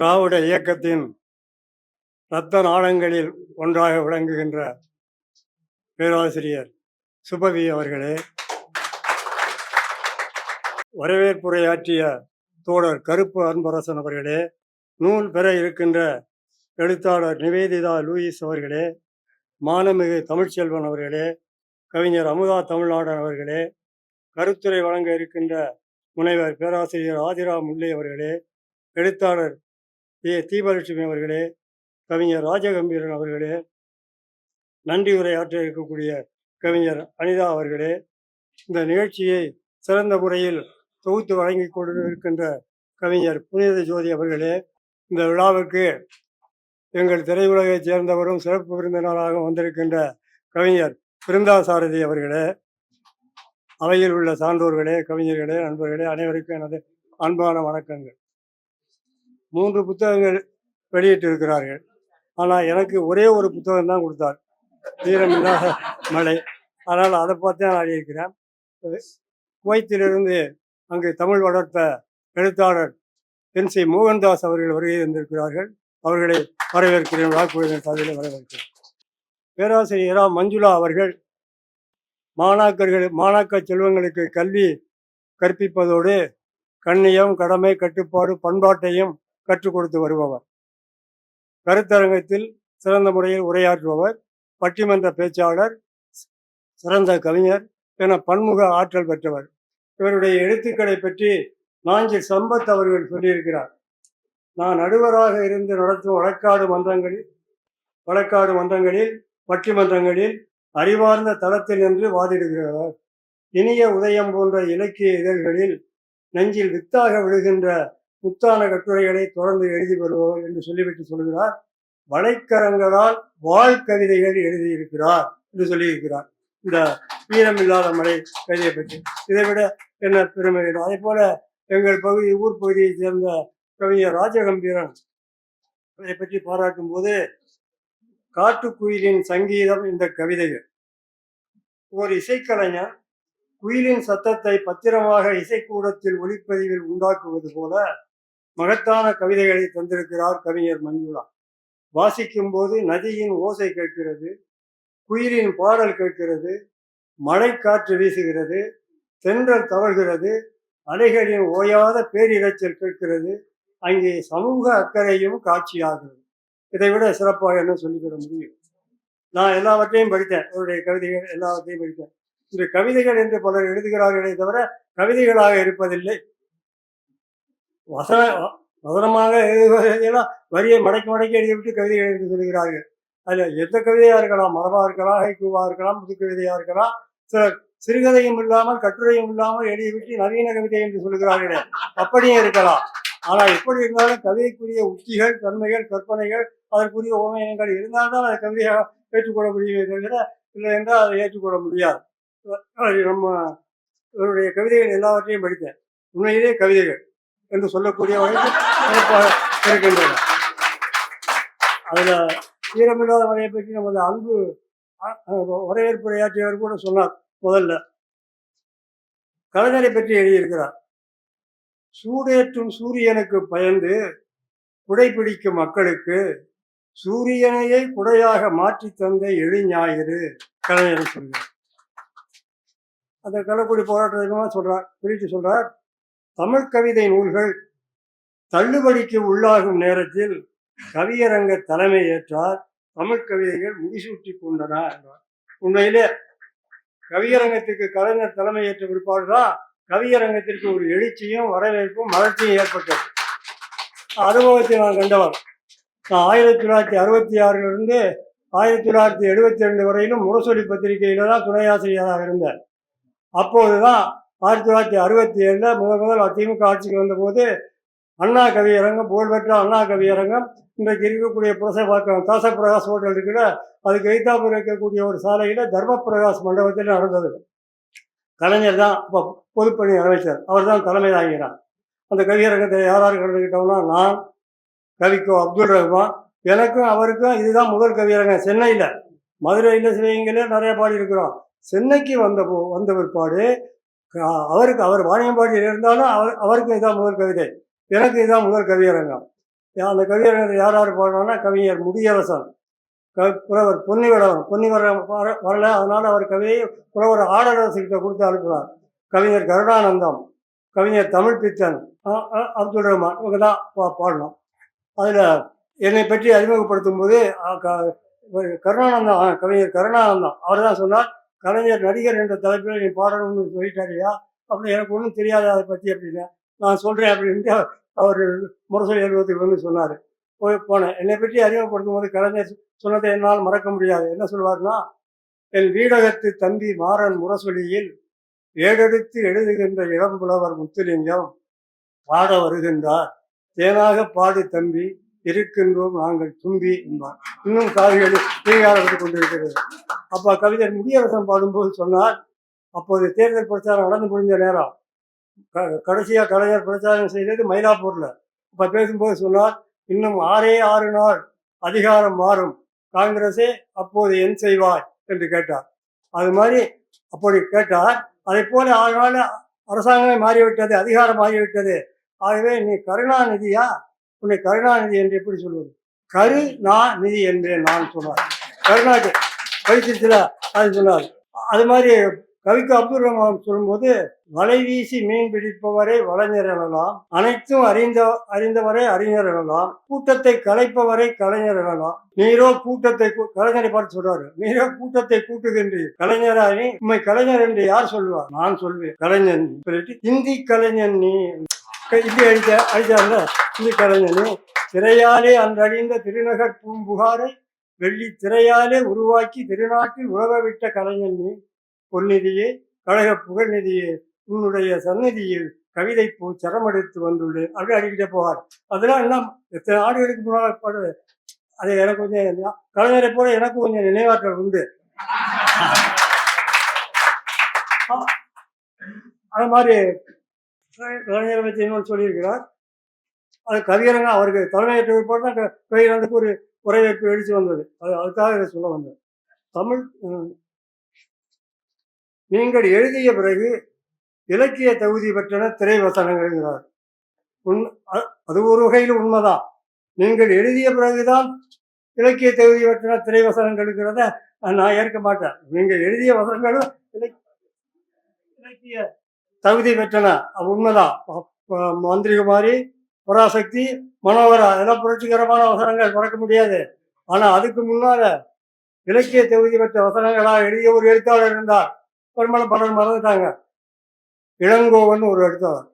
திராவிட இயக்கத்தின் இரத்த நாளங்களில் ஒன்றாக விளங்குகின்ற பேராசிரியர் சுபவி அவர்களே. வரவேற்புரையாற்றிய தோழர் கருப்பு அன்பரசன் அவர்களே. நூல் பெற இருக்கின்ற எழுத்தாளர் நிவேதிதா லூயிஸ் அவர்களே. மானமிகு தமிழ்ச்செல்வன் அவர்களே. கவிஞர் அமுதா தமிழ்நாடன் அவர்களே. கருத்துரை வழங்க இருக்கின்ற முனைவர் பேராசிரியர் ஆதிரா முல்லை அவர்களே. எழுத்தாளர் ஏ தீபலட்சுமி அவர்களே கவிஞர் ராஜகம்பீரன் அவர்களே நன்றி உரையாற்ற இருக்கக்கூடிய கவிஞர் அனிதா அவர்களே இந்த நிகழ்ச்சியை சிறந்த முறையில் தொகுத்து வழங்கி கொண்டிருக்கின்ற கவிஞர் புனித ஜோதி அவர்களே இந்த விழாவுக்கு எங்கள் திரையுலகைச் சேர்ந்தவரும் சிறப்பு விருந்தினராக வந்திருக்கின்ற கவிஞர் பிருந்தாசாரதி அவர்களே அவையில் உள்ள சான்றோர்களே கவிஞர்களே நண்பர்களே அனைவருக்கும் எனது அன்பான வணக்கங்கள். மூன்று புத்தகங்கள் வெளியிட்டிருக்கிறார்கள். ஆனால் எனக்கு ஒரே ஒரு புத்தகம் தான் கொடுத்தார். தீரமில்லாத மலை. அதனால் அதை பார்த்து நான் எழுதியிருக்கிறேன். குவைத்திலிருந்து அங்கு தமிழ் வளர்த்த எழுத்தாளர் என் சி மோகன்தாஸ் அவர்கள் வருகை இருந்திருக்கிறார்கள் அவர்களை வரவேற்கிறேன். வாக்குறுதியின் சாதியில் வரவேற்கிறேன். பேராசிரியரா மஞ்சுளா அவர்கள் மாணாக்கர்கள் மாணாக்க செல்வங்களுக்கு கல்வி கற்பிப்பதோடு கண்ணியம் கடமை கட்டுப்பாடு பண்பாட்டையும் கற்றுக் கொடுத்து வருபவர். கருத்தரங்கத்தில் சிறந்த முறையில் உரையாற்றுபவர் பட்டிமன்ற பேச்சாளர் சிறந்த கவிஞர் என பன்முக ஆற்றல் பெற்றவர். இவருடைய எழுத்துக்களை பற்றி நாஞ்சி சம்பத் அவர்கள் சொல்லியிருக்கிறார். நான் நடுவராக இருந்து நடத்தும் வழக்காடு மன்றங்களில் வழக்காடு மன்றங்களில் பட்டிமன்றங்களில் அறிவார்ந்த தளத்தில் நின்று வாதிடுகிறவர். இனிய உதயம் போன்ற இலக்கிய இதழ்களில் நெஞ்சில் வித்தாக விழுகின்ற முத்தான கட்டுரைகளை தொடர்ந்து எழுதி வருபவர் என்று சொல்லிவிட்டு சொல்கிறார். வலைக்கரங்களால் வாழ்கவிதைகள் எழுதியிருக்கிறார் என்று சொல்லியிருக்கிறார். இந்த வீரமில்லாத மலை கவிதையை பற்றி. இதை விட என்ன பெருமை வேண்டும் அதே போல எங்கள் பகுதி ஊர் பகுதியைச் சேர்ந்த கவிஞர் ராஜகம்பீரன் இதை பற்றி பாராட்டும் போது காட்டுக்குயிலின் சங்கீதம் இந்த கவிதைகள். ஒரு இசைக்கலைஞர் குயிலின் சத்தத்தை பத்திரமாக இசைக்கூடத்தில் ஒளிப்பதிவில் உண்டாக்குவது போல மகத்தான கவிதைகளை தந்திருக்கிறார் கவிஞர் மஞ்சுளா. வாசிக்கும் போது நதியின் ஓசை கேட்கிறது குயிலின் பாடல் கேட்கிறது மழை காற்று வீசுகிறது தென்றல் தவழ்கிறது அலைகளின் ஓயாத பேரிரைச்சல் கேட்கிறது அங்கே சமூக அக்கறையும் காட்சியாகிறது. இதை விட சிறப்பாக என்ன சொல்லிக்கிற முடியும்? நான் எல்லாவற்றையும் படித்தேன் அவருடைய கவிதைகள் எல்லாவற்றையும் படித்தேன். இந்த கவிதைகள் என்று பலர் எழுதுகிறார்களே தவிர கவிதைகளாக இருப்பதில்லை. வசன வசனமாக எழுதுவதெல்லாம் வரியை மடக்கி மடக்கி எழுதிவிட்டு கவிதைகள் என்று சொல்கிறார்கள். அதில் எந்த கவிதையாக இருக்கலாம் மரபாக இருக்கலாம் ஹைக்கூவாக இருக்கலாம் புது கவிதையாக இருக்கலாம் சில சிறுகதையும் இல்லாமல் கட்டுரையும் இல்லாமல் எழுதிவிட்டு நவீன கவிதை என்று சொல்கிறார்களே அப்படியும் இருக்கலாம். ஆனால் எப்படி இருந்தாலும் கவிதைக்குரிய உத்திகள் தன்மைகள் கற்பனைகள் அதற்குரிய உபமயங்கள் இருந்தால்தான் அதை கவிதையாக ஏற்றுக்கொள்ள முடியுமே தவிர இல்லை என்றால் அதை ஏற்றுக்கொள்ள முடியாது. நம்ம இவருடைய கவிதைகள் எல்லாவற்றையும் படித்தேன். உண்மையிலே கவிதைகள். என்று சொல்லக்கூடிய வகையில் இருக்கின்றன. அதுல ஈரமில்லாத மழையை பற்றி நமது அன்பு வரவேற்புரையாற்றியவர் கூட சொன்னார் முதல்ல. கலைஞரை பற்றி எழுதியிருக்கிறார். சூடேற்றும் சூரியனுக்கு பயந்து குடைபிடிக்கும் மக்களுக்கு சூரியனையே குடையாக மாற்றி தந்த எளிஞாயிறு கலைஞரை சொல்கிறார். அந்த கள்ளக்குடி போராட்டத்தை சொல்றார் பிரித்து சொல்றார் தமிழ் கவிதை நூல்கள் தள்ளுபடிக்கு உள்ளாகும் நேரத்தில் கவியரங்க தலைமை ஏற்றார் தமிழ் கவிதைகள் முடிசூட்டி கொண்டன என்றார் உண்மையிலே கவியரங்கத்துக்கு கலைஞர் தலைமை ஏற்ற பிற்பாடுதான் கவியரங்கத்திற்கு ஒரு எழுச்சியும் வரவேற்பும் வளர்ச்சியும் ஏற்பட்டது. அனுபவத்தை நான் கண்டவர் நான் ஆயிரத்தி தொள்ளாயிரத்தி அறுபத்தி ஆறிலிருந்து ஆயிரத்தி தொள்ளாயிரத்தி எழுபத்தி ரெண்டு வரையிலும் முரசொலி பத்திரிகையில தான் துணை ஆசிரியராக இருந்தேன். அப்போதுதான் ஆயிரத்தி தொள்ளாயிரத்தி அறுபத்தி ஏழில் முதல் முதல் திமுக ஆட்சிக்கு வந்தபோது அண்ணா கவியரங்கம் புகழ்பெற்ற அண்ணா கவியரங்கம் இன்றைக்கு இருக்கக்கூடிய புரசபாக்கம் தாசப்பிரகாஷ் ஹோட்டல் இருக்கிற அதுக்கு எய்தாப்பில் இருக்கக்கூடிய ஒரு சாலையில் தர்மபிரகாஷ் மண்டபத்தில் நடந்தது. கலைஞர் தான் இப்போ பொதுப்பணி அமைச்சர். அவர் தான் தலைமை தாங்கிறார் அந்த கவியரங்கத்தை யார் கலந்துக்கிட்டோம்னா நான் கவிக்கோ அப்துல் ரஹ்மான். எனக்கும் அவருக்கும் இதுதான் முதல் கவியரங்கம் சென்னையில். மதுரையில் சிவகங்கையில நிறைய பாடி இருக்கிறோம். சென்னைக்கு வந்த போ வந்த பிற்பாடு அவருக்கு அவர் வாணியம்பாடியில் இருந்தாலும் அவர் அவருக்கு இதான் முதல் கவிதை. எனக்கு இதான் முதல் கவியரங்கம். அந்த கவிஞர் யார் யார் பாடுறாங்கன்னா கவிஞர் முடியரசன். க புலவர் பொன்னிவரவன் பொன்னிவரம் வர வரல அதனால அவர் கவிதையை புலவர் ஆடரசுகிட்ட கொடுத்து அனுப்புகிறார் கவிஞர் கருணானந்தம் கவிஞர் தமிழ் பித்தன் அப்துல் ரஹ்மான் இவங்க தான் பா பாடணும். அதில் என்னை பற்றி அறிமுகப்படுத்தும் போது க- கருணானந்தம் ஆ, கவிஞர் கருணானந்தம் அவர் தான் சொன்னார் கலைஞர் நடிகர் என்ற தலைப்பில் நீ பாடணும்னு சொல்லிட்டாரியா அப்படி எனக்கு ஒன்றும் தெரியாது அதை பற்றி அப்படின்னு. நான் சொல்கிறேன் அப்படின்ட்டு அவர் முரசொலி அலுவலகத்துக்கு வந்து சொன்னார். போய் போனேன். என்னை பற்றி அறிமுகப்படுத்தும் போது கலைஞர் சொன்னதை என்னால் மறக்க முடியாது. என்ன சொல்வார்னா என் வீடகத்து தம்பி மாறன் முரசொலியில் ஏடெடுத்து எழுதுகின்ற இளம்புலவர் முத்துலிங்கம் பாட வருகின்றார். தேனாக பாடு தம்பி இருக்கின்றோம் நாங்கள் தும்பி என்பார். இன்னும் காவிகள் தீங்காரப்பட்டு கொண்டிருக்கிறது. அப்ப கவிஞர் முடியரசன் பாடும்போது சொன்னார் அப்போது தேர்தல் பிரச்சாரம் நடந்து முடிஞ்ச நேரம் க- கலைஞர் பிரச்சாரம் செய்தது மயிலாப்பூர்ல. அப்ப பேசும்போது சொன்னார் இன்னும் ஆறே ஆறு நாள் அதிகாரம் மாறும். காங்கிரஸே அப்போது என் செய்வாய் என்று கேட்டார். அது மாதிரி அப்படி கேட்டார். அதை போல ஆறு நாள் அரசாங்கமே மாறிவிட்டது அதிகாரம் மாறிவிட்டது. ஆகவே நீ கருணாநிதியா உன்னை கருணாநிதி என்று எப்படி சொல்வது? கரு நான் நிதி என்று நான் சொன்னார். கருணாநிதி பரிசுல அது சொன்னார். அது மாதிரி கவிக்கு அப்துல் ரஹ்மான் சொல்லும்போது வலை வீசி மீன் பிடிப்பவரை வலைஞர் எனலாம். அனைத்தும் அறிந்த அறிந்தவரை அறிஞர் எனலாம். கூட்டத்தை கலைப்பவரை கலைஞர் எனலாம். நீரோ கூட்டத்தை கூ- கலைஞரை பார்த்து சொல்றாரு. நீரோ கூட்டத்தை கூட்டுகின்றீர். கலைஞரானி உண்மை கலைஞர் என்று யார் சொல்லுவார்? நான் சொல்வேன். கலைஞன். சொல்லிட்டு இந்தி கலைஞன் நீ. இந்தி அடித்த அடித்தார்ல இந்த கலைஞன் திரையாலே அன்றழிந்த திருநகர் பூம்புகாரை வெள்ளி திரையாலே உருவாக்கி திருநாட்டில் உறவ விட்ட கலைஞன் பொன்னிதியே கழக புகழ்நிதியே உன்னுடைய சந்நிதியில் கவிதை பூ சரமெடுத்து வந்துள்ளேன். அப்படி அடிக்கிட்டே போவார். அதெல்லாம் எல்லாம் எத்தனை ஆண்டுகளுக்கு முன்னால் பாடு அது எனக்கு கொஞ்சம் கலைஞரை போல எனக்கு கொஞ்சம் நினைவாற்றல் உண்டு. அது மாதிரி கலைஞரை பற்றி இன்னொன்று சொல்லியிருக்கிறார். அது கவியரங்க அவருக்கு தலைமையேற்ற பிற்பாடு தான் கவியரங்குக்கு ஒரு உரைவேற்பு வெடித்து வந்தது. அது அதுக்காக இதை சொல்ல வந்தேன். தமிழ் நீங்கள் எழுதிய பிறகு இலக்கிய தகுதி பெற்றன திரைவசனங்கள்ங்கிறார் உண் அது ஒரு வகையில் உண்மைதான் நீங்கள் எழுதிய பிறகுதான் இலக்கிய தகுதி பெற்றன திரைவசனங்கள்ங்கிறத நான் ஏற்க மாட்டேன். நீங்கள் எழுதிய வசனங்களும் இலக்கிய தகுதி பெற்றன. உண்மைதான். ப- ப- மந்திரிகுமாரி பராசக்தி மனோகரா இதெல்லாம் புரட்சிகரமான வசனங்கள் மறக்க முடியாது. ஆனால் அதுக்கு முன்னால இலக்கிய தகுதி பெற்ற வசனங்களா எழுதிய ஒரு எழுத்தாளர் இருந்தார். பெரும்பாலும் பலர் மறந்துட்டாங்க. இளங்கோவன் ஒரு எழுத்தாளர்.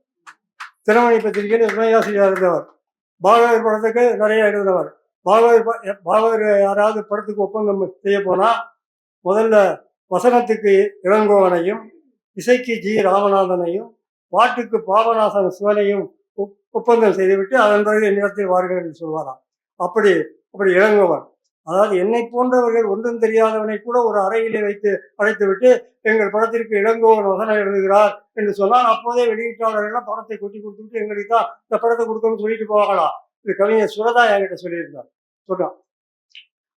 திறமணி பத்திரிகையில் துணையாசிரியர் இருந்தவர். பாகவதர் படத்துக்கு நிறைய எழுதினவர். பாகவதர் ப- பாகவதர் யாராவது படத்துக்கு ஒப்பந்தம் செய்ய போனா முதல்ல வசனத்துக்கு இளங்கோவனையும் இசைக்கு ஜி. ராமநாதனையும் பாட்டுக்கு பாபநாசன் சிவனையும் ஒப்பந்தம் செய்துவிட்டு அதன் பிறகு என்னிடத்தில் வாருங்கள் என்று சொல்வாராம். அப்படி அப்படி இளங்கோவன் அதாவது என்னை போன்றவர்கள் ஒன்றும் தெரியாதவனை கூட ஒரு அறையிலே வைத்து அழைத்துவிட்டு எங்கள் படத்திற்கு இளங்கோவன் வசனம் எழுதுகிறார் என்று சொன்னால் அப்போதே வெளியீட்டாளர்கள் படத்தை கொட்டி கொடுத்துட்டு எங்களுக்கு தான் இந்த படத்தை கொடுக்கணும்னு சொல்லிட்டு போவாங்களா இது கவிஞர் சுரதா என்கிட்ட சொல்லியிருந்தார். சொல்றான்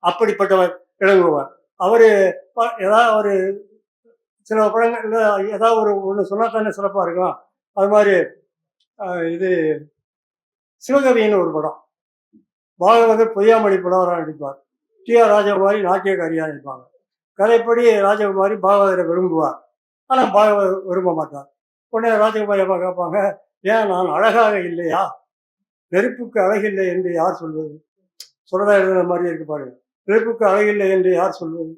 அப்படிப்பட்டவர் இளங்கோவன் அவரு ஏதாவது ஒரு சில படங்கள்ல ஏதாவது ஒரு ஒன்று சொன்னா தானே சிறப்பாக இருக்கும். அது மாதிரி இது சிவகவின்னு ஒரு படம். பாகவதர் பொய்யாமொழி புலவராக நடிப்பார். டி ஆர் ராஜகுமாரி நாட்டியக்காரியாக நடிப்பாங்க. கதைப்படி ராஜகுமாரி பாகவதரை விரும்புவார். ஆனால் பாகவதர் விரும்ப மாட்டார். உடனே ராஜகுமாரி அம்மா கேட்பாங்க ஏன் நான் அழகாக இல்லையா? நெருப்புக்கு அழகில்லை என்று யார் சொல்வது? சொல்றதா எழுதுன மாதிரி இருக்கு பாருங்க. நெருப்புக்கு அழகில்லை என்று யார் சொல்வது?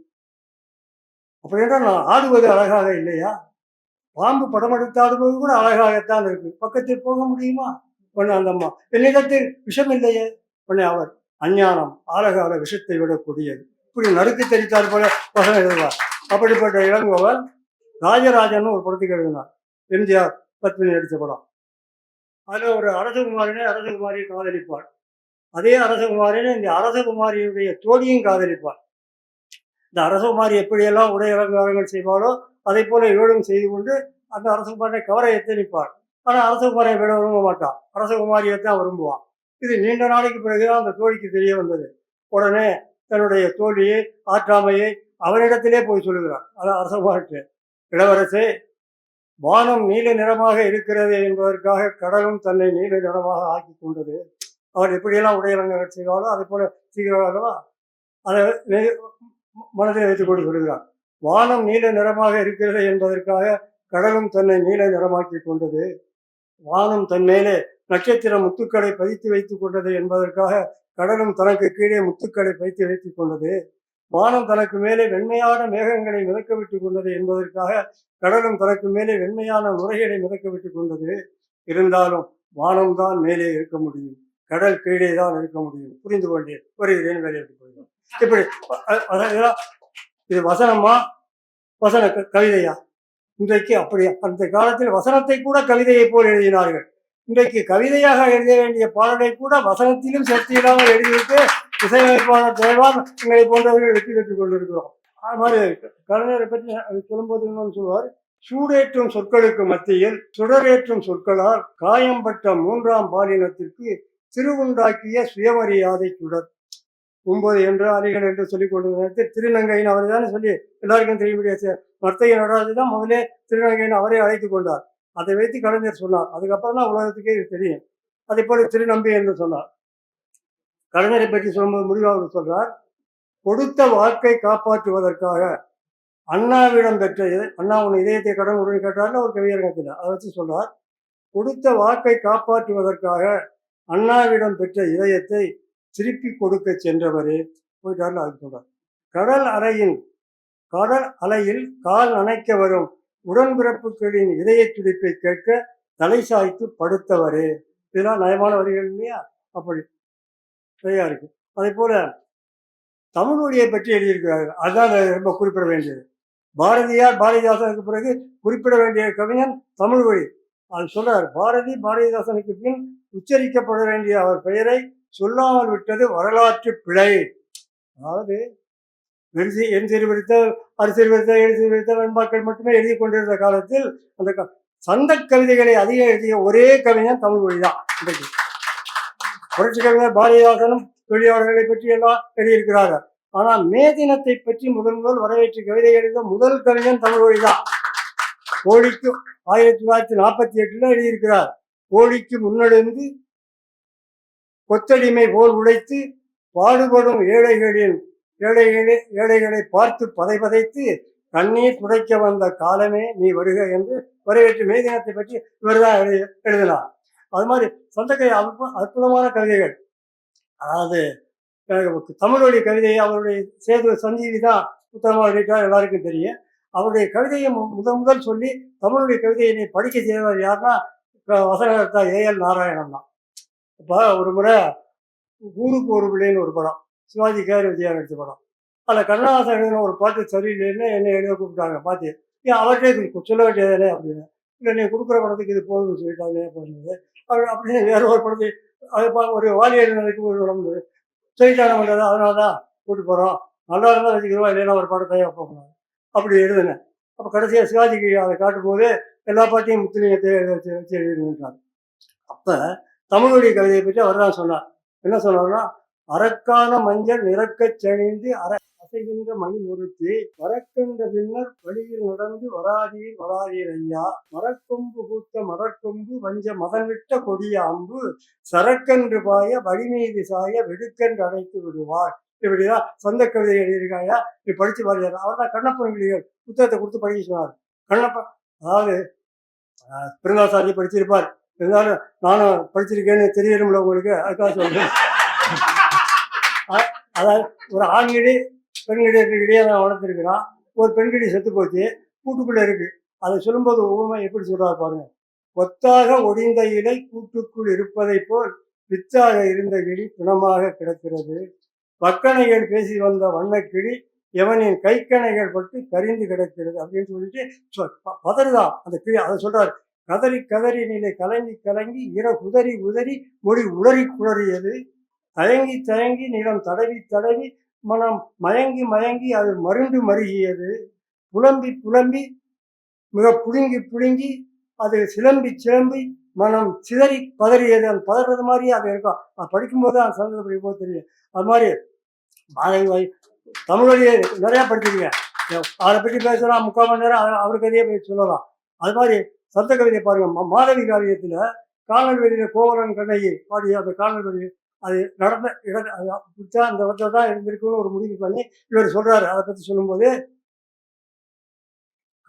அப்படி என்றால் நான் ஆடுவது அழகாக இல்லையா? பாம்பு படம் எடுத்து ஆடுவது கூட அழகாகத்தான் இருக்கு. பக்கத்தில் போக முடியுமா? பொண்ணு அந்த அம்மா என்னிடத்தில் விஷம் இல்லையே? உடனே அவர் அஞ்ஞானம் ஆழகால விஷத்தை விட இப்படி நறுக்கு தெரித்தார் போல வசனம் எழுதுவார் அப்படிப்பட்ட இளங்கோவன் ராஜராஜன் ஒரு படத்துக்கு எழுதினார். எம்ஜிஆர் பத்மினி நடித்த படம். அதில் ஒரு அரசகுமாரினை அரசகுமாரியை காதலிப்பார் அதே அரசகுமாரினே இந்த அரசகுமாரியுடைய தோழியும் காதலிப்பார் இந்த அரசகுமாரி எப்படியெல்லாம் உடைய விவகாரங்கள் செய்வாளோ அதை போல இவளும் செய்து கொண்டு அந்த அரசகுமாரினை கவர எத்தனிப்பார் ஆனால் அரசகுமாரியை விட விரும்ப மாட்டான் அரசகுமாரியை தான் விரும்புவான் இது நீண்ட நாளைக்கு பிறகுதான் அந்த தோழிக்கு தெரிய வந்தது. உடனே தன்னுடைய தோழியை ஆற்றாமையை அவரிடத்திலே போய் சொல்லுகிறார் அதான் அரசகுமார்க்கு இளவரசே வானம் நீல நிறமாக இருக்கிறது என்பதற்காக கடலும் தன்னை நீல நிறமாக ஆக்கி கொண்டது. அவர் எப்படியெல்லாம் உடையலங்கள் செய்வாரோ அதை போல செய்கிறார்களா அதை மனதில் வைத்துக் கொண்டு சொல்கிறார். வானம் நீல நிறமாக இருக்கிறது என்பதற்காக கடலும் தன்னை நீல நிறமாக்கி கொண்டது. வானம் தன் மேலே நட்சத்திர முத்துக்களை பதித்து வைத்துக் கொண்டது என்பதற்காக கடலும் தனக்கு கீழே முத்துக்களை பதித்து வைத்துக் கொண்டது. வானம் தனக்கு மேலே வெண்மையான மேகங்களை மிதக்க விட்டுக் கொண்டது என்பதற்காக கடலும் தனக்கு மேலே வெண்மையான நுரைகளை மிதக்க விட்டுக் கொண்டது. இருந்தாலும் வானம் தான் மேலே இருக்க முடியும். கடல் கீழே தான் இருக்க முடியும். புரிந்து கொண்டேன் வருகிறேன் வேலைக்கு போயிடும் இப்படி இது வசனமா? வசன க- கவிதையா? இன்றைக்கு அப்படி அந்த காலத்தில் வசனத்தை கூட கவிதையை போல் எழுதினார்கள். இன்றைக்கு கவிதையாக எழுத வேண்டிய பாடலை கூட வசனத்திலும் சக்தி இல்லாமல் எழுதிவிட்டு இசையமைப்பாளர் தேவான் எங்களை போன்றவர்கள் வெற்றி பெற்றுக் கொண்டிருக்கிறோம். அது மாதிரி கலைஞரை பற்றி சொல்லும்போது இன்னொன்று சொல்வார் சூடேற்றும் சொற்களுக்கு மத்தியில் சுடரேற்றும் சொற்களால் காயம்பட்ட மூன்றாம் பாலினத்திற்கு திருவுண்டாக்கிய சுயமரியாதை சுடர். ஒன்பது என்று அணிகள் என்று சொல்லிக் கொண்டு திருநங்கையின் அவரை தானே சொல்லி எல்லாருக்கும் தெரியும்படியா நர்த்தகி நடராஜர் தான் முதலே திருநங்கையின் அவரை அழைத்துக் கொண்டார். அதை வைத்து கலைஞர் சொன்னார். அதுக்கப்புறம் தான் உலகத்துக்கே இது தெரியும். அதே போல திருநம்பி என்று சொன்னார். கலைஞரை பற்றி சொல்லும்போது முடிவாக சொல்றார் கொடுத்த வாக்கை காப்பாற்றுவதற்காக அண்ணாவிடம் பெற்ற இதை- அண்ணா உன் இதயத்தை கடன் உடனே கேட்டார்ல ஒரு கவியரங்கத்தில் அதை வச்சு சொல்றார் கொடுத்த வாக்கை காப்பாற்றுவதற்காக அண்ணாவிடம் பெற்ற இதயத்தை திருப்பி கொடுக்க சென்றவரே போயிட்டார்ல அது சொல்றார். கடல் அலையின் கடல் அலையில் கால் நனைக்க வரும் உடன்பிறப்புகளின் இதய துடிப்பை கேட்க தலை சாய்த்து படுத்தவரே. இதெல்லாம் நயமான வரிகள் இல்லையா? அப்படி நிறையா இருக்கு. அதே போல தமிழ் மொழியை பற்றி எழுதியிருக்கிறார்கள் அதுதான் ரொம்ப குறிப்பிட வேண்டியது. பாரதியார் பாரதிதாசனுக்கு பிறகு குறிப்பிட வேண்டிய கவிஞன் தமிழ் மொழி. அது சொல்றார் பாரதி பாரதிதாசனுக்கு பின் உச்சரிக்கப்பட வேண்டிய அவர் பெயரை சொல்லாமல் விட்டது வரலாற்று பிழை. அதாவது வெறுசி என் விரித்த எழுசி விரித்த வெண்பாக்கள் மட்டுமே எழுதி கொண்டிருந்த காலத்தில் அந்த க- சந்த கவிதைகளை அதிகம் எழுதிய ஒரே கவிஞன் தமிழ் மொழி தான். இன்றைக்கு. புரட்சி கவிஞர் பாரதிதாசனும் தொழிலாளர்களை பற்றி எல்லாம் எழுதியிருக்கிறார்கள். ஆனால் மே தினத்தை பற்றி முதல் முதல் வரவேற்று கவிதை எழுத முதல் கவிஞன் தமிழ் மொழி தான். கோழிக்கு ஆயிரத்தி தொள்ளாயிரத்தி நாற்பத்தி எட்டுல எழுதியிருக்கிறார். கோழிக்கு முன்னெழுந்து கொத்தடிமை போல் உழைத்து பாடுபடும் ஏழைகளின் ஏழைகளை ஏழைகளை பார்த்து பதைபதைத்து கண்ணீர் துடைக்க வந்த காலமே நீ வருக என்று வரவேற்று மே தினத்தை பற்றி இவர்தான் எழுதி எழுதினார். அது மாதிரி சொந்தக்கை அற்பு அற்புதமான கவிதைகள். அதாவது தமிழுடைய கவிதையை கவிதை அவருடைய சேது சஞ்சீவி தான் புத்தகமாக வெளியிட்டார் எல்லாருக்கும் தெரியும். அவருடைய கவிதையை மு- முதல் முதல் சொல்லி தமிழுடைய கவிதையை நீ படிக்க செய்தவர் யாருன்னா க- வசனகர்த்தா ஏஎல் நாராயணன் தான். இப்போ ஒரு முறை ஊருக்கு ஒரு பிள்ளைன்னு ஒரு படம் சிவாஜி கேர் விஜயா நடித்த படம் அதில் கண்ணதாசன் எழுதின ஒரு பாட்டு சரியில்லைன்னு என்னை எழுத கூப்பிட்டாங்க பார்த்து ஏன் அவர்கிட்டே இது சொல்ல வேண்டியதானே அப்படின்னு இல்லை நீ கொடுக்குற படத்துக்கு இது போதும்னு சொல்லிட்டாங்க அப்படின்னு அவர் அப்படின்னு வேற ஒரு படத்தை அது பா- ஒரு வாலியர் நிலைக்கு ஒரு நடந்தது சொல்லிட்டாங்க பண்ணுறது அதனால தான் கூட்டு போகிறோம் நல்லா இருந்தால் வச்சுக்கிறோம் இல்லைன்னா ஒரு படத்தை போகணும் அப்படி எழுதினேன் அப்போ கடைசியாக சிவாஜிக்கு அதை காட்டும் போது எல்லா பாட்டையும் முத்துலிங்கத்தை எழுத வச்சு வச்சு எழுதினார் அப்போ தமிழுடைய கவிதையை பற்றி அவர் தான் சொன்னார். என்ன சொன்னார்னா அரக்கான மஞ்சள் நிறக்கச் செழிந்து அர அசைகின்ற மயில் ஒருத்தி வரக்கண்ட பின்னர் வழியில் நடந்து வராதீர் வராதீர் ஐயா. மரக்கொம்பு பூத்த மரக்கொம்பு வஞ்ச மதன் கொடிய அம்பு. சரக்கன்று பாய வடிமீது சாய வெடுக்கென்று அடைத்து விடுவார் இப்படிதான் சொந்த கவிதை எழுதியிருக்காங்க நீ படிச்சு பாருங்க அவர் தான் கண்ணப்பன் கிளிகள் புத்தகத்தை கொடுத்து படிக்க சொன்னார். கண்ணப்பன் அதாவது அஹ், படிச்சிருப்பார். இருந்தாலும் நானும் படிச்சிருக்கேன்னு தெரியணும்ல உங்களுக்கு? அதுக்காக சொல்றேன். அதாவது ஒரு ஆண்கிடி பெண்கிடி இடையே நான் வளர்த்துருக்கிறான். ஒரு பெண்கிடி செத்து போச்சு கூட்டுக்குள்ளே இருக்கு. அதை சொல்லும்போது ஒவ்வொரு எப்படி சொல்றாரு பாருங்க. ஒத்தாக ஒடிந்த இலை கூட்டுக்குள் இருப்பதைப் போல் வித்தாக இருந்த கிளி பிணமாக கிடக்கிறது. பக்கணைகள் பேசி வந்த வண்ணக்கிளி எவனின் கைக்கணைகள் பட்டு கரிந்து கிடக்கிறது. அப்படின்னு சொல்லிட்டு சொ- ப- பதறுதான். அந்த கிளி அதை சொல்றாரு. கதறி கதறி நிலை கலங்கி கலங்கி இர குதறி உதறி மொழி உளறி குளறியது. தயங்கி தயங்கி நிலம் தடவி தடவி மனம் மயங்கி மயங்கி அது மருண்டு மருகியது. புலம்பி புலம்பி மிக புழுங்கி புழுங்கி அது சிலம்பி சிலம்பி மனம் சிதறி பதறியது. அந்த பதறது மாதிரி அது இருக்கும். அது படிக்கும்போது அந்த சந்தத்தை படிக்கும்போது தெரியும். அது மாதிரி மாதவி வாய் நிறையா படிச்சிருக்கேன். அதை பற்றி பேசுனா முக்கால் மணி நேரம் அவருக்கு அதே போய் சொல்லலாம். அது மாதிரி சத்த கவிதை பாருங்க மாதவி காவியத்தில் காணல் வெளியில் கோவலன் கண்ணையை பாடிய அந்த காணல் வெளியில் அது நடந்த இட அது அந்த இடத்துல தான் இருந்திருக்குன்னு ஒரு முடிவு பண்ணி இவர் சொல்றாரு. அதை பத்தி சொல்லும்போது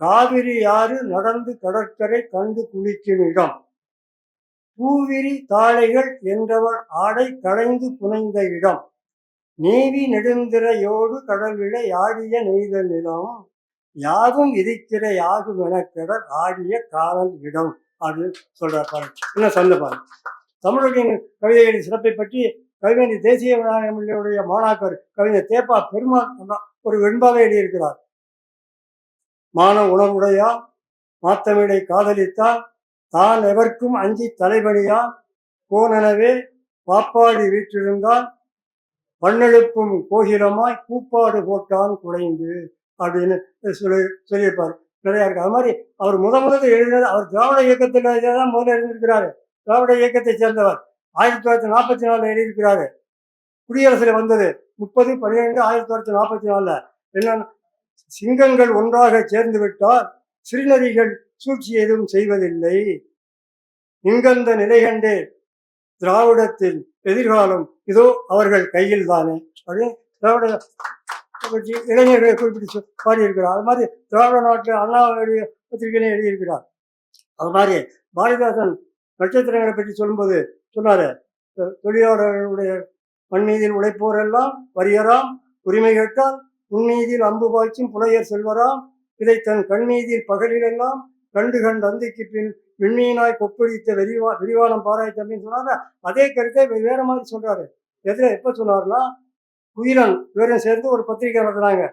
காவிரி ஆறு நடந்து கடற்கரை கண்டு குளிக்கும் இடம். பூவிரி தாழைகள் என்றவர் ஆடை களைந்து புனைந்த இடம். நீவி நெடுந்திரையோடு கடல் விழ ஆடிய நெய்த நிலம். யாவும் விதிக்கிற யாகும் எனக்கடல் ஆடிய காலம் இடம் அப்படின்னு சொல்றார் பாருங்க. இன்னும் சொல்ல பாருங்க. தமிழுடைய கவிதைகளின் சிறப்பை பற்றி கவிஞர் தேசிய விநாயகமுடைய மாணாக்கர் கவிஞர் தேப்பா பெருமாள் ஒரு வெண்பாவை எழுதியிருக்கிறார். மான உணர்வுடையா மாத்தமிழை காதலித்தா தான் எவர்க்கும் அஞ்சி தலைபணியா கோனனவே பாப்பாடி வீற்றிருந்தால் பண்ணெழுப்பும் கோகிலமாய் கூப்பாடு போட்டான் குறைந்து அப்படின்னு சொல்லி சொல்லியிருப்பார். நிறையா இருக்கு. அது மாதிரி அவர் முத முதல்ல எழுதினது அவர் திராவிட இயக்கத்தில் தான் முதல்ல எழுதியிருக்கிறாரு. திராவிட இயக்கத்தை சேர்ந்தவர் ஆயிரத்தி தொள்ளாயிரத்தி நாற்பத்தி நாலுல எழுதியிருக்கிறாரு. குடியரசுல வந்தது முப்பது பன்னிரெண்டு ஆயிரத்தி தொள்ளாயிரத்தி நாற்பத்தி நாலுல. என்னன்னா சிங்கங்கள் ஒன்றாக சேர்ந்து விட்டால் சிறுநதிகள் சூழ்ச்சி எதுவும் செய்வதில்லை. இங்கந்த நிலை திராவிடத்தின் திராவிடத்தில் எதிர்காலம் இதோ அவர்கள் கையில் தானே அப்படின்னு திராவிட பற்றி இளைஞர்களை குறிப்பிட்டு பாடியிருக்கிறார். அது மாதிரி திராவிட நாட்டில் அண்ணா எழுதிய பத்திரிகையிலே எழுதியிருக்கிறார். அது மாதிரி பாரதிதாசன் நட்சத்திரங்களை பற்றி சொல்லும்போது சொன்னாரு தொழிலாளர்களுடைய மண்மீதில் உழைப்போரெல்லாம் வரியராம் உரிமை கேட்டால் உன்மீதில் அம்பு பாய்ச்சும் புலையர் செல்வராம் இதை தன் கண்மீதில் பகலிலெல்லாம் கண்டு கண்டு அந்திக்கு பின் விண்மீனாய் கொப்பளித்த விரிவா விரிவானம் பாராய் தம்பின்னு சொன்னாங்க அதே கருத்தை வேற மாதிரி சொல்றாரு. எதிர எப்ப சொன்னார்னா குயிலன் இவரும் சேர்ந்து ஒரு பத்திரிகை நடத்துனாங்க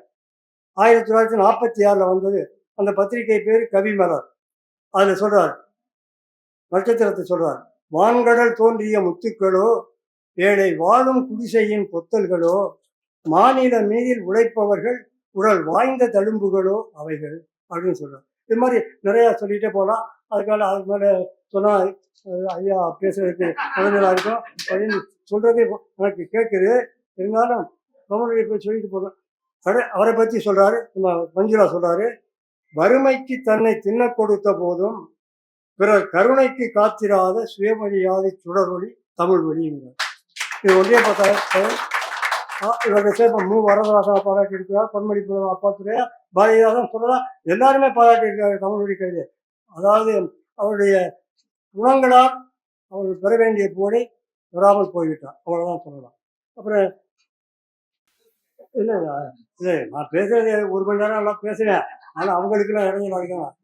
ஆயிரத்தி தொள்ளாயிரத்தி நாற்பத்தி ஆறில் வந்தது. அந்த பத்திரிகை பேர் கவிமலர் அதில் சொல்றார். நட்சத்திரத்தை சொல்றார். வான்கடல் தோன்றிய முத்துக்களோ ஏழை வாழும் குடிசையின் பொத்தல்களோ மாநில மீதில் உழைப்பவர்கள் உடல் வாய்ந்த தழும்புகளோ அவைகள் அப்படின்னு சொல்றார். இது மாதிரி நிறைய சொல்லிட்டே போகலாம் அதுக்காக அது மேலே சொன்னால் ஐயா பேசுறதுக்கு குழந்தைகளா இருக்கும் அப்படின்னு சொல்றதே எனக்கு கேட்குது இருந்தாலும் தமிழை போய் சொல்லிட்டு போகிறோம் கடை அவரை பற்றி சொல்கிறாரு நம்ம மஞ்சுளா சொல்கிறாரு வறுமைக்கு தன்னை தின்ன கொடுத்த போதும் பிறர் கருணைக்கு காத்திராத சுயமரியாதை சுடர்வழி தமிழ் வழிங்கிறார் இது ஒன்றே பார்த்தா இவருடைய சேர்ப்ப மு. வரதராசனை பாராட்டி இருக்கிறார். பொன்மணி புலவர் அப்பாத்துறையா பாரதிதாசன் சொல்லலாம். எல்லாருமே பாராட்டி இருக்கிறார் தமிழ் வழி கவிதை அதாவது அவருடைய குணங்களால் அவர் பெற வேண்டிய போடை பெறாமல் போய்விட்டார். அவ்வளோதான் சொல்லலாம். அப்புறம் இல்லை இல்லை. நான் பேசுறது ஒரு மணி நேரம் எல்லாம் பேசுறேன் ஆனால் அவங்களுக்குலாம் இடைஞ்சல் இருக்கலாம்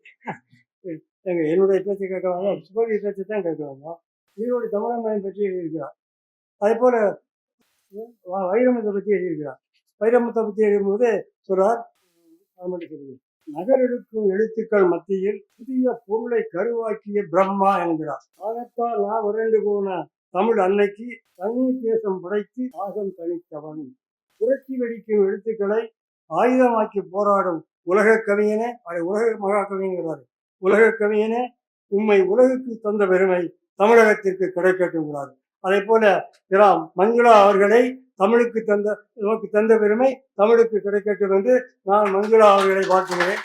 எங்க என்னுடைய பேச்சு கேட்கறாங்க. சுபவி பேச்சு தான் கேட்கறாங்க. ஈரோடு தமிழன் பற்றி எழுதியிருக்கிறார். அதே போல் வைரமுத்தை பற்றி எழுதியிருக்கிறார். வைரமுத்தை பற்றி எழுதும்போது சொல்றார் அது நகரெடுக்கும் எழுத்துக்கள் மத்தியில் புதிய பொருளை கருவாக்கிய பிரம்மா என்கிறார். ஆகத்தால் நான் உரண்டு போன தமிழ் அன்னைக்கு தனி தேசம் படைத்து ஆகம் தனித்தவன் புரட்சி வெடிக்கும் எழுத்துக்களை ஆயுதமாக்கி போராடும் உலக கவிஞனே அதை உலக மகா கவிங்கிறார் உலக கவிஞனே உண்மை உலகுக்கு தந்த பெருமை தமிழகத்திற்கு கிடைக்கட்டுங்கிறார். அதே போல இரா மஞ்சுளா அவர்களை தமிழுக்கு தந்த நமக்கு தந்த பெருமை தமிழுக்கு கிடைக்கட்டும் என்று நான் மஞ்சுளா அவர்களை பார்க்கிறேன்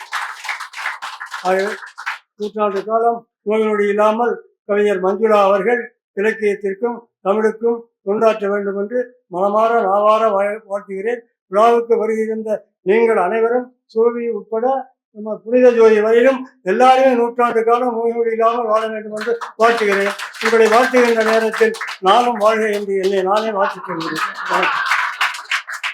நூற்றாண்டு காலம் நோய் இல்லாமல் கவிஞர் மஞ்சுளா அவர்கள் இலக்கியத்திற்கும் தமிழுக்கும் கொண்டாற்ற வேண்டும் என்று மனமாற நாவார வாழ்த்துகிறேன். விழாவுக்கு வருகின்ற நீங்கள் அனைவரும் சோவி உட்பட நம்ம புனித ஜோதி வரையிலும் எல்லாருமே நூற்றாண்டு காலம் நோயோடு இல்லாமல் வாழ வேண்டும் என்று வாழ்த்துகிறேன். உங்களை வாழ்த்துகின்ற நேரத்தில் நானும் வாழ்க என்று என்னை நானே வாழ்த்துக் கொள்கிறேன்.